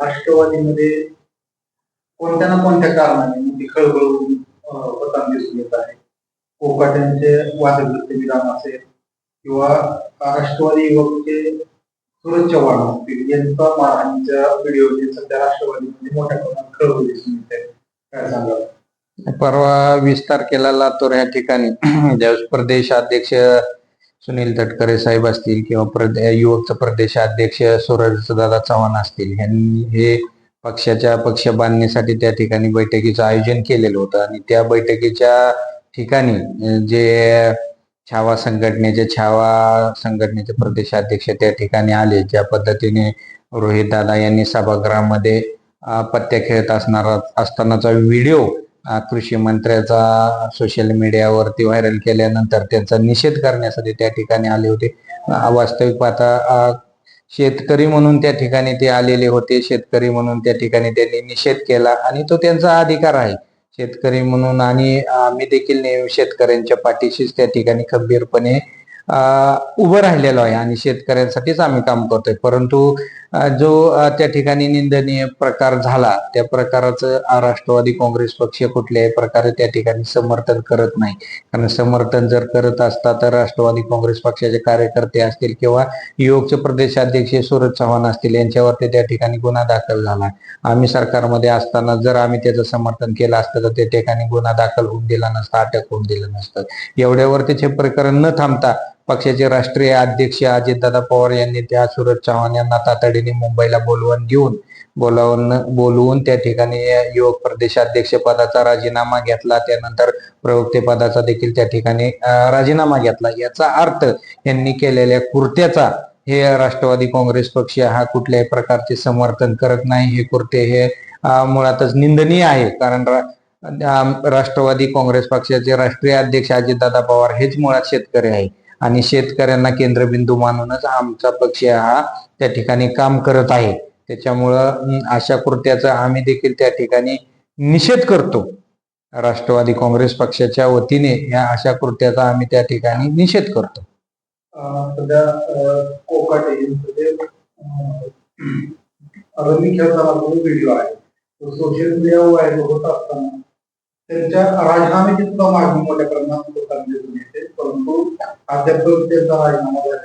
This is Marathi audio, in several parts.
राष्ट्रवादीमध्ये कोणत्या ना कोणत्या कारणाने मोठी खळबळ होताना दिसून येत आहे? कोकाट्यांचे वादग्रस्त विधान असेल किंवा राष्ट्रवादी युवकचे सुरज चव्हाण असतील यांचा मारहाणीच्या व्हिडिओ सध्या राष्ट्रवादीमध्ये मोठ्या प्रमाणात खळबळ दिसून येत आहे. काय सांगाल? परवा वीस तारखेला लातूर या ठिकाणी ज्यावेळेस प्रदेश अध्यक्ष सुनील तटकरे साहेब असतील किंवा प्रदे- युवकचं प्रदेश अध्यक्ष दादा चव्हाण असतील यांनी हे पक्षाच्या पक्ष बांधणीसाठी त्या ठिकाणी बैठकीचं आयोजन केलेलं होतं. आणि त्या बैठकीच्या ठिकाणी जे छावा संघटनेचे छावा संघटनेचे प्रदेशाध्यक्ष त्या ठिकाणी आले. ज्या पद्धतीने रोहित दादा यांनी सभागृहामध्ये पत्त्या खेळत असणारा असतानाचा व्हिडिओ कृषी मंत्र्याचा सोशल मीडियावरती व्हायरल केल्यानंतर त्यांचा निषेध करण्यासाठी त्या ठिकाणी आले होते. वास्तविक पाहता शेतकरी म्हणून त्या ठिकाणी ते आलेले होते. शेतकरी म्हणून त्या ठिकाणी त्यांनी निषेध केला आणि तो त्यांचा अधिकार आहे. शेतकरी म्हणून आणि आम्ही देखील नेहमी शेतकऱ्यांच्या पाठीशीच त्या ठिकाणी खंबीरपणे उभं राहिलेलो आहे आणि शेतकऱ्यांसाठीच आम्ही काम करतोय. परंतु जो त्या ठिकाणी निंदनीय प्रकार झाला त्या प्रकाराचं राष्ट्रवादी काँग्रेस पक्ष कुठल्याही प्रकारे त्या ठिकाणी समर्थन करत नाही. कारण समर्थन जर करत असता तर राष्ट्रवादी काँग्रेस पक्षाचे कार्यकर्ते असतील किंवा युवकचे प्रदेशाध्यक्ष सूरज चव्हाण असतील यांच्यावरती त्या ठिकाणी गुन्हा दाखल झाला. आम्ही सरकारमध्ये असताना जर आम्ही त्याचं समर्थन केलं असतं तर त्या ठिकाणी गुन्हा दाखल होऊन दिला नसता अटक होऊन दिलं नसतं. एवढ्यावरतीचे प्रकरण न थांबता पक्षाचे राष्ट्रीय अध्यक्ष अजितदादा पवार यांनी त्या सूरज चव्हाण यांना तातडीने मुंबईला बोलवून घेऊन बोलावून बोलवून त्या ठिकाणी युवक प्रदेशाध्यक्ष पदाचा राजीनामा घेतला. त्यानंतर प्रवक्ते पदाचा देखील त्या ठिकाणी राजीनामा घेतला. याचा अर्थ यांनी केलेल्या कृत्याचा हे राष्ट्रवादी काँग्रेस पक्ष हा कुठल्याही प्रकारचे समर्थन करत नाही. हे कृत्य हे मुळातच निंदनीय आहे. कारण राष्ट्रवादी काँग्रेस पक्षाचे राष्ट्रीय अध्यक्ष अजितदादा पवार हेच मुळात शेतकरी आहे. आणि शेतकऱ्यांना केंद्रबिंदू मानूनच आमचा पक्ष हा त्या ठिकाणी काम करत आहे. त्याच्यामुळं अशा कृत्याचा आम्ही देखील त्या ठिकाणी निषेध करतो. राष्ट्रवादी काँग्रेस पक्षाच्या वतीने या अशा कृत्याचा आम्ही त्या ठिकाणी निषेध करतो. सध्या व्हिडिओ आहे तो सोशल मीडियावर व्हायरल होत असताना त्यांच्या राजीनाम्याची सुद्धा मागणी मोठ्या प्रमाणात परंतु त्यांचा राजीनामा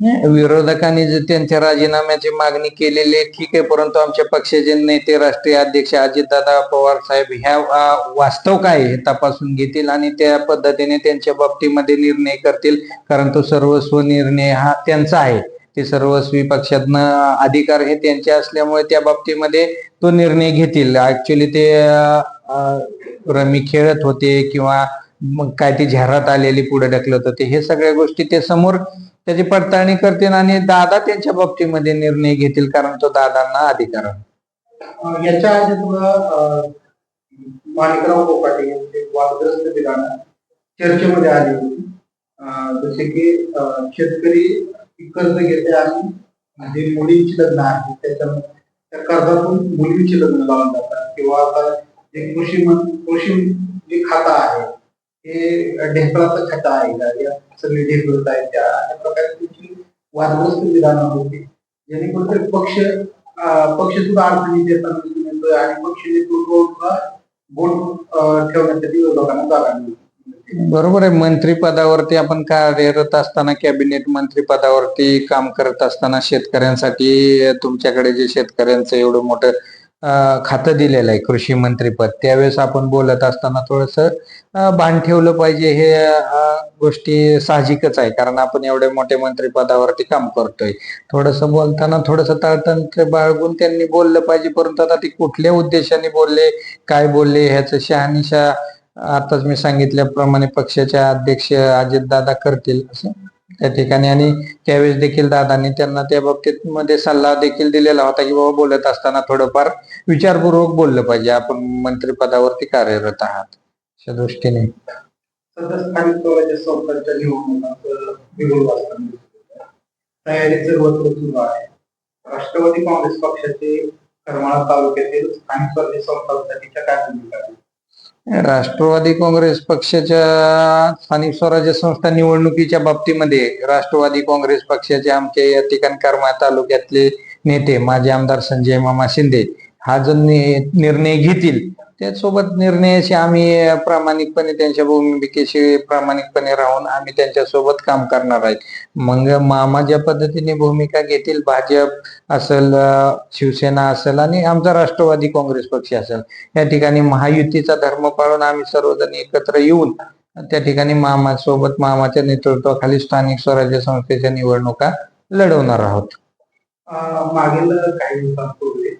नाही. विरोधकांनी जे त्यांच्या राजीनाम्याची मागणी केलेली आहे ठीक आहे परंतु आमच्या पक्षाचे नेते राष्ट्रीय अध्यक्ष अजितदादा पवार साहेब ह्या वास्तव काय आहे हे तपासून घेतील आणि त्या पद्धतीने त्यांच्या बाबतीमध्ये निर्णय करतील कारण तो सर्वस्व निर्णय हा त्यांचा आहे ते सर्वस्वी पक्षातनं अधिकार हे त्यांचे असल्यामुळे त्या बाबतीमध्ये तो निर्णय घेतील ऍक्च्युली ते अ, अ, रमी खेळत होते किंवा मग काय ती जाहिरात आलेली पुढे ढकलत होते. हे सगळ्या गोष्टी ते समोर त्याची पडताळणी करतील आणि दादा त्यांच्या बाबतीमध्ये निर्णय घेतील कारण तो दादांना अधिकार याच्या आधी सुद्धा माणिकराव कोकाटे यांचे वादग्रस्त विधान चर्चेमध्ये आली होती. जसे की शेतकरी कर्ज घेते आणि म्हणजे जे मुलींची लग्न आहे त्याच्या त्या कर्जातून मुलींची लग्न लावून जातात किंवा आता जे कृषी कृषी जे खाता आहे हे ढेकळाचं खातं आहे का? या सगळी ढेपळत आहेत त्या. अशा प्रकारे त्यांची वादग्रस्त विधानं होती जेणेकरून ते पक्ष पक्ष सुद्धा अडचणीत येताना दिसून येतोय आणि पक्ष नेतृत्व सुद्धा बोट ठेवण्यासाठी लोकांना जागा मिळते. बरोबर आहे. मंत्रीपदावरती आपण कार्यरत असताना कॅबिनेट मंत्रीपदावरती काम करत असताना शेतकऱ्यांसाठी तुमच्याकडे जे शेतकऱ्यांचं एवढं मोठं खातं दिलेलं आहे कृषी मंत्रीपद. त्यावेळेस आपण बोलत असताना थोडस भान ठेवलं पाहिजे हे गोष्टी साहजिकच आहे. कारण आपण एवढे मोठ्या मंत्रिपदावरती काम करतोय. थोडस बोलताना थोडस ताळतंत्र बाळगून त्यांनी बोललं पाहिजे. परंतु आता ते कुठल्या उद्देशाने बोलले काय बोलले ह्याचं शहानिशा आताच मी सांगितल्याप्रमाणे पक्षाचे अध्यक्ष अजितदादा करतील असं? त्या ठिकाणी आणि त्यावेळेस देखील दादांनी त्यांना त्या बाबतीत मध्ये सल्ला देखील दिलेला होता की बाबा बोलत असताना थोडंफार विचारपूर्वक बोललं पाहिजे. आपण मंत्रिपदावरती कार्यरत आहात. अशा दृष्टीने. सध्या आहे. राष्ट्रवादी काँग्रेस पक्षाचे करमाळा तालुक्यातील स्थानिक स्वराज्य संस्थांसाठीच्या काय भूमिका राष्ट्रवादी काँग्रेस पक्षाच्या स्थानिक स्वराज्य संस्था निवडणुकीच्या बाबतीमध्ये राष्ट्रवादी काँग्रेस पक्षाचे आमचे या ठिकाणी तालुक्यातले नेते माजी आमदार संजय मामा शिंदे हा जो निर्णय घेतील त्यासोबत निर्णयाशी आम्ही प्रामाणिकपणे त्यांच्या भूमिकेशी प्रामाणिकपणे राहून आम्ही त्यांच्यासोबत काम करणार आहे. मग मामा ज्या पद्धतीने भूमिका घेतील भाजप असेल शिवसेना असेल आणि आमचा राष्ट्रवादी काँग्रेस पक्ष असेल या ठिकाणी महायुतीचा धर्म पाळून आम्ही सर्वजण एकत्र येऊन त्या ठिकाणी मामासोबत मामाच्या नेतृत्वाखाली स्थानिक स्वराज्य संस्थेच्या निवडणुका लढवणार आहोत. मागील काही दिवसांपूर्वी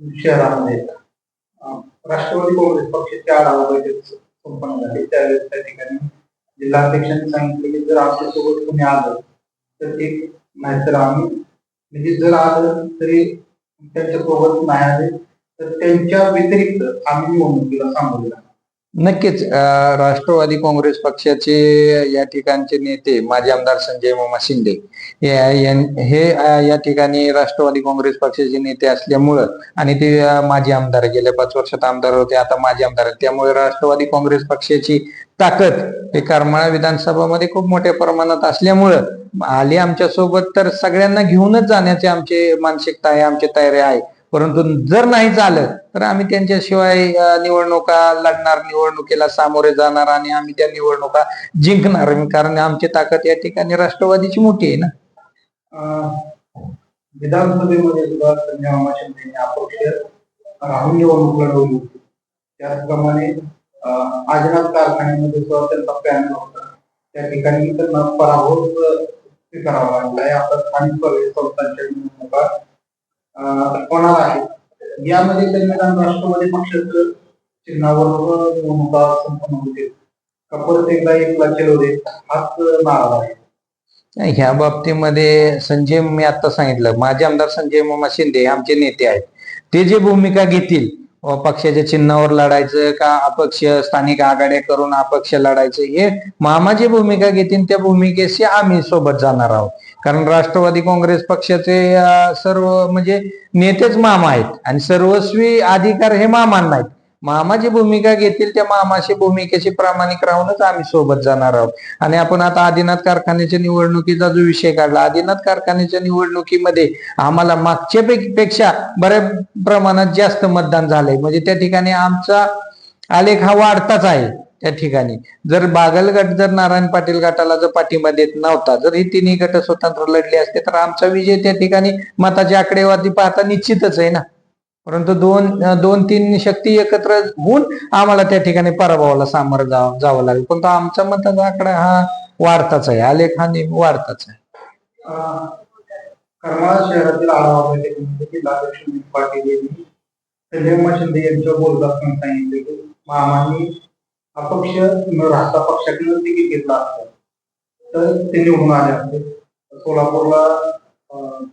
शहरामध्ये राष्ट्रवादी काँग्रेस पक्षाची आढावा बैठक संपन्न झाली. त्यावेळेस त्या ठिकाणी जिल्हाध्यक्षांनी सांगितले की जर आमच्यासोबत कोणी आलं तर ते नाहीतर आम्ही. म्हणजे जर आलं तरी त्यांच्यासोबत नाही आले तर त्यांच्या व्यतिरिक्त आम्ही निवडणुकीला सांगू नक्कीच. राष्ट्रवादी काँग्रेस पक्षाचे या ठिकाणचे नेते माजी आमदार संजय मामा शिंदे हे या ठिकाणी राष्ट्रवादी काँग्रेस पक्षाचे नेते असल्यामुळं आणि ते माजी आमदार गेल्या पाच वर्षात आमदार होते आता माजी आमदार त्यामुळे राष्ट्रवादी काँग्रेस पक्षाची ताकद हे करमाळा विधानसभामध्ये खूप मोठ्या प्रमाणात असल्यामुळं आले आमच्यासोबत तर सगळ्यांना घेऊनच जाण्याची आमची मानसिकता आहे आमची तयारी आहे. परंतु जर नाही झालं तर आम्ही त्यांच्याशिवाय निवडणुका लढणार निवडणुकीला सामोरे जाणार आणि आम्ही त्या निवडणुका जिंकणार. कारण आमची ताकद या ठिकाणी राष्ट्रवादीची मोठी आहे ना. विधानसभेमध्ये सुद्धा राहून निवडणूक लढवली होती. त्याचप्रमाणे आजनाथ कारखान्यामध्ये सुद्धा त्यांचा पॅनल होता त्या ठिकाणी त्यांना पराभव स्वीकारावा लागला. आता स्थानिक संस्थांच्या निवडणुका होणार आहे? यामध्ये दरम्यान राष्ट्रवादी पक्षाचं चिन्हावर निवडणुका संपन्न होतील का एकदा एक एकला होते हाच नाराज आहे. ह्या बाबतीमध्ये संजय मी आता सांगितलं. माझे आमदार संजय मामा शिंदे आमचे नेते आहेत. ते जे भूमिका घेतील पक्षाच्या चिन्हावर लढायचं का अपक्ष स्थानिक आघाड्या करून अपक्ष लढायचं? हे मामा भूमिका घेतील त्या भूमिकेशी आम्ही सोबत जाणार आहोत. कारण राष्ट्रवादी काँग्रेस पक्षाचे सर्व म्हणजे नेतेच मामा आहेत. आणि सर्वस्वी अधिकार हे मामांना आहेत. मामाची भूमिका घेतील त्या मामाशी भूमिकेशी प्रामाणिक राहूनच आम्ही सोबत जाणार आहोत. आणि आपण आता आदिनाथ कारखान्याच्या निवडणुकीचा जो विषय काढला आदिनाथ कारखान्याच्या निवडणुकीमध्ये आम्हाला मागच्या पेक्षा बऱ्या प्रमाणात जास्त मतदान झालंय. म्हणजे त्या ठिकाणी आमचा आलेख हा वाढताच आहे त्या ठिकाणी. जर बागलगट जर नारायण पाटील गटाला जर पाठिंबा देत नव्हता जर हे तिन्ही गट स्वतंत्र लढले असते तर आमचा विजय त्या ठिकाणी मताची आकडेवारी पाहता निश्चितच आहे ना. परंतु दोन दोन तीन शक्ती एकत्र होऊन आम्हाला त्या ठिकाणी पराभवाला सामोरं जावं जावं लागेल. परंतु आमचा मताचा आकडा हा वाढताच आहे. आलेख हा नेहमी वाढताच आहे. करमाळा शहरातील आढावा बैठकीमध्ये जिल्हाध्यक्ष विनोद पाटील यांनी संजय शिंदे यांच्या बोलताना सांगितले की मामांनी अपक्ष न राहता पक्षाकडे तिकीट घेतला असतं. तर ते निवडून आले असते सोलापूरला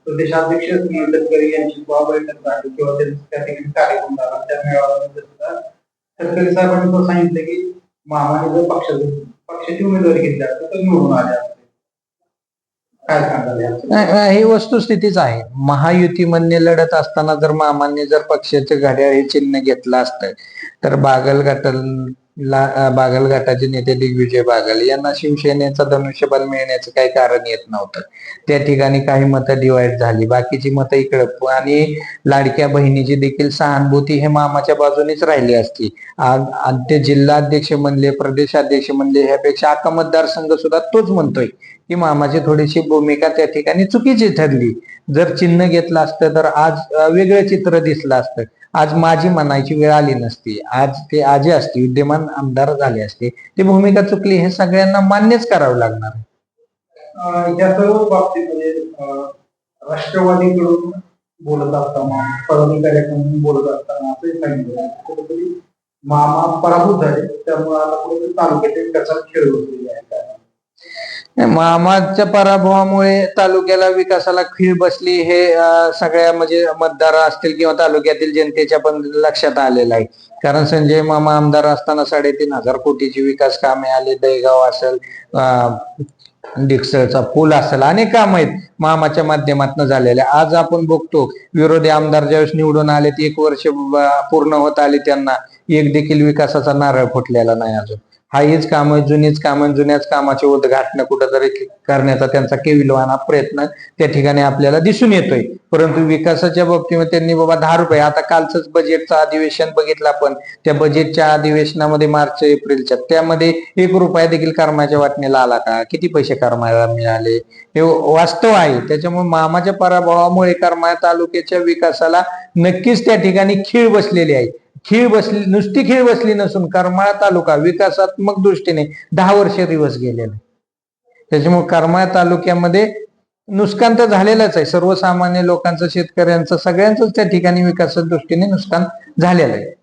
प्रदेशाध्यक्ष सुनील तटकरे यांची सुद्धा बैठक झाली किंवा त्यांचा त्या ठिकाणी कार्यक्रम झाला त्या मेळाव्यामध्ये सुद्धा तटकरे साहेबांनी तो सांगितलं की मामाने जर पक्षाची पक्षाची उमेदवारी घेतली असते तर निवडून आले असते. काय ही वस्तुस्थितीच आहे. महायुतीमध्ये लढत असताना जर मामांनी जर पक्षाचे घड्याळ हे चिन्ह घेतलं असतं तर बागल गटाला बागल गटाचे नेते दिग्विजय बागल यांना शिवसेनेचा धनुष्यबल मिळण्याचं काही कारण येत नव्हतं. त्या ठिकाणी काही मतं डिवाइड झाली. बाकीची मतं इकडं आणि लाडक्या बहिणीची देखील सहानुभूती हे मामाच्या बाजूनेच राहिली असती. आज ते जिल्हाध्यक्ष म्हणले प्रदेशाध्यक्ष म्हणले ह्यापेक्षा अख्खा मतदारसंघ सुद्धा तोच म्हणतोय की मामाची थोडीशी भूमिका त्या ठिकाणी चुकीची ठरली. जर चिन्ह घेतलं असतं तर आज वेगळं चित्र दिसलं असतं. आज माझी म्हणायची वेळ आली नसती. आज ते आजी असते विद्यमान आमदार झाले असते. ती भूमिका चुकली हे सगळ्यांना मान्यच करावं लागणार. आहे. अं, या सर्व बाबतीमध्ये राष्ट्रवादीकडून बोलत असताना पदाधिकाऱ्याकडून बोलत असताना असंही सांगितलं कुठेतरी मामा पराभूत झाले. त्यामुळे आता कुठेतरी तालुक्यातील कसा खेळ होती आहे मामाच्या पराभवामुळे तालुक्याला विकासाला खीळ बसली हे सगळ्या म्हणजे मतदार असतील किंवा तालुक्यातील जनतेच्या पण लक्षात आलेलं आहे. कारण संजय मामा आमदार असताना साडेतीन हजार कोटीची विकास कामे आले दहीगाव असेल डिक्सळचा पूल असेल अनेक काम आहेत मामाच्या माध्यमातून झालेले आज आपण बघतो विरोधी आमदार ज्यावेळेस निवडून आले एक वर्ष पूर्ण होत आले त्यांना. एक देखील विकासाचा नारळ फुटलेला नाही अजून. हाच काम जुनीच काम जुन्याच कामाचे उद्घाटन कुठंतरी करण्याचा त्यांचा केविलवाना प्रयत्न त्या ठिकाणी आपल्याला दिसून येतोय. परंतु विकासाच्या बाबतीमध्ये त्यांनी बाबा दहा रुपये आता कालचंच बजेटचं अधिवेशन बघितलं आपण. त्या बजेटच्या अधिवेशनामध्ये मार्च एप्रिलच्या त्यामध्ये एक रुपया देखील कर्माच्या वाटणीला आला का? किती पैसे कर्माला मिळाले? हे वास्तव आहे. त्याच्यामुळे मामाच्या पराभवामुळे कर्मा तालुक्याच्या विकासाला नक्कीच त्या ठिकाणी खीळ बसलेली आहे. खीळ बसली नुसती खीळ बसली नसून करमाळा तालुका विकासात्मक दृष्टीने दहा वर्ष दिवस गेलेला. त्याच्यामुळे करमाळा तालुक्यामध्ये नुकसान तर झालेलंच आहे. सर्वसामान्य लोकांचं शेतकऱ्यांचं सगळ्यांचंच त्या ठिकाणी विकासाच्या दृष्टीने नुकसान झालेलं आहे.